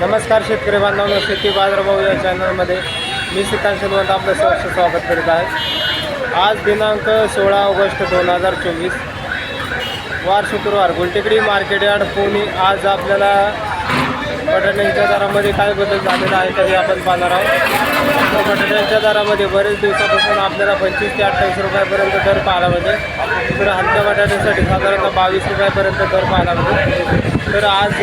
नमस्कार शेतकरी बांधवांनो शेती बाजारभाव या चॅनलमध्ये मी श्रीकांत शेलवंत आपलं सहर्ष स्वागत करीत आहे. आज दिनांक सोळा ऑगस्ट दोन हजार चोवीस वार शुक्रवार गुलटेकडी मार्केट यार्ड पुणे आज आपल्याला बटाट्यांच्या दरामध्ये काय बदल झालेला आहे तरी आपण पाहणार आहोत. तर बटाट्यांच्या दरामध्ये बरेच दिवसापासून आपल्याला पंचवीस ते अठ्ठावीस रुपयापर्यंत दर पाहायला मिळते तर हलक्या बटाट्यासाठी साधारणतः बावीस रुपयापर्यंत दर पाहायला मिळते तर आज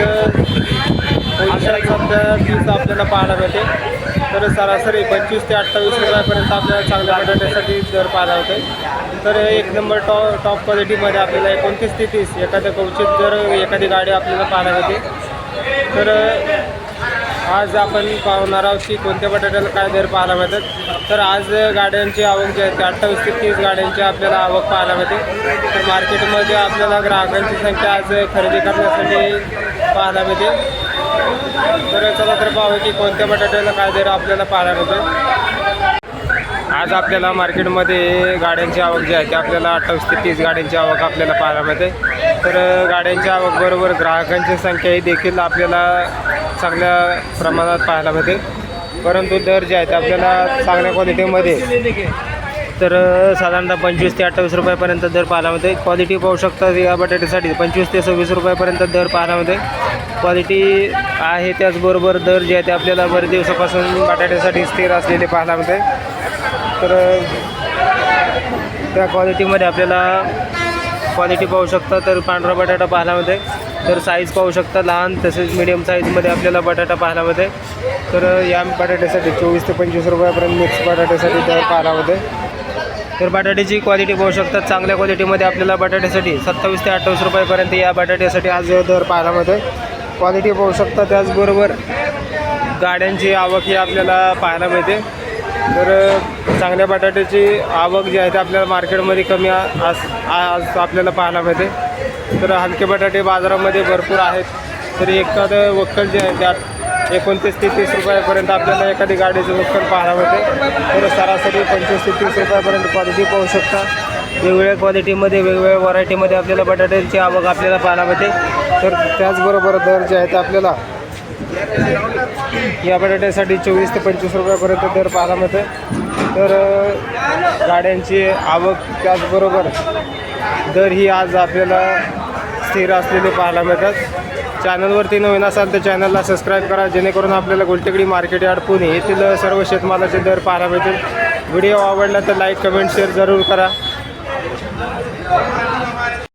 अशा सध्या तीस आपल्याला पाहायला मिळते. तर सरासरी पंचवीस ते अठ्ठावीस रुपयापर्यंत आपल्याला चांगल्या बटाट्यासाठी दर पाहायला होते तर एक नंबर टॉ टॉप क्वालिटीमध्ये आपल्याला एकोणतीस ते तीस एखाद्या कवचित जर एखादी गाडी आपल्याला पाहायला होती तर आज आपण पाहणार आहोत की कोणत्या बटाट्याला काय दर पाहायला मिळतात. तर आज गाड्यांची आवक जी आहे ती अठ्ठावीस ते तीस गाड्यांची आपल्याला आवक पाहायला मिळते. तर मार्केटमध्ये आपल्याला ग्राहकांची संख्या आज खरेदी करण्यासाठी पाहायला मिळते. तर चला तर पाहू की कोणत्या बटाट्याला काय दर आपल्याला पाहायला मिळते. आज आपल्याला मार्केटमध्ये गाड्यांची आवक जी आहे ती आपल्याला अठ्ठावीस ते तीस गाड्यांची आवक आपल्याला पाहायला मिळते. तर गाड्यांची आवकबरोबर ग्राहकांची संख्याही देखील आपल्याला चांगल्या प्रमाणात पाहायला मिळते परंतु दर जे आहेत आपल्याला चांगल्या क्वालिटीमध्ये तर साधारणतः पंचवीस ते अठ्ठावीस रुपयापर्यंत दर पाहायला मिळते क्वालिटी पाहू शकता या बटाट्यासाठी पंचवीस ते सव्वीस रुपयापर्यंत दर पाहायला मिळते क्वालिटी आहे त्याचबरोबर दर जे आहे ते आपल्याला बरेच दिवसापासून बटाट्यासाठी स्थिर असलेले पाहायला मिळते तर त्या क्वालिटीमध्ये आपल्याला क्वालिटी पाहू शकता तर पांढरा बटाटा पाहायला मिळते तर साईज पाहू शकता लहान तसेच मिडियम साईजमध्ये आपल्याला बटाटा पाहायला होते तर या बटाट्यासाठी चोवीस ते पंचवीस रुपयापर्यंत मिक्स बटाट्यासाठी दर पाहायला होते तर बटाट्याची क्वालिटी पाहू शकता चांगल्या क्वालिटीमध्ये आपल्याला बटाट्यासाठी सत्तावीस ते अठ्ठावीस रुपयापर्यंत या बटाट्यासाठी आज दर पाहायला मिळते. क्वालिटी पाहू शकता त्याचबरोबर गाड्यांची आवक ही आपल्याला पाहायला मिळते. तर चांगल्या बटाट्याची आवक जी आहे ते आपल्याला मार्केटमध्ये कमी आज आज आपल्याला पाहायला मिळते. तर हलके बटाटे बाजारामध्ये भरपूर आहेत. तर एखादं वक्कल जे आहे त्यात एकोणतीस ते तीस रुपयापर्यंत आपल्याला एखादी गाडीचं वक्कल पाहायला मिळते. तर सरासरी पंचवीस ते तीस रुपयापर्यंत क्वालिटी पाहू शकता. वेगवेगळ्या क्वालिटीमध्ये वेगवेगळ्या व्हरायटीमध्ये आपल्याला बटाट्याची आवक आपल्याला पाहायला मिळते. तर त्याचबरोबर दर जे आहेत आपल्याला या बटाट्यासाठी चोवीस ते पंचवीस रुपयापर्यंत दर पाहायला मिळते तर गाड्यांची आवक त्याचबरोबर दर ही आज आपल्याला स्थिर असलेले पाहायला मिळतात. चॅनलवरती नवीन असाल तर चॅनलला सबस्क्राईब करा जेणेकरून आपल्याला गोलटेकडी मार्केट यार्ड पुणे येथील सर्व शेतमालाचे दर पाहायला मिळतील. व्हिडिओ आवडला तर लाईक कमेंट शेअर जरूर करा.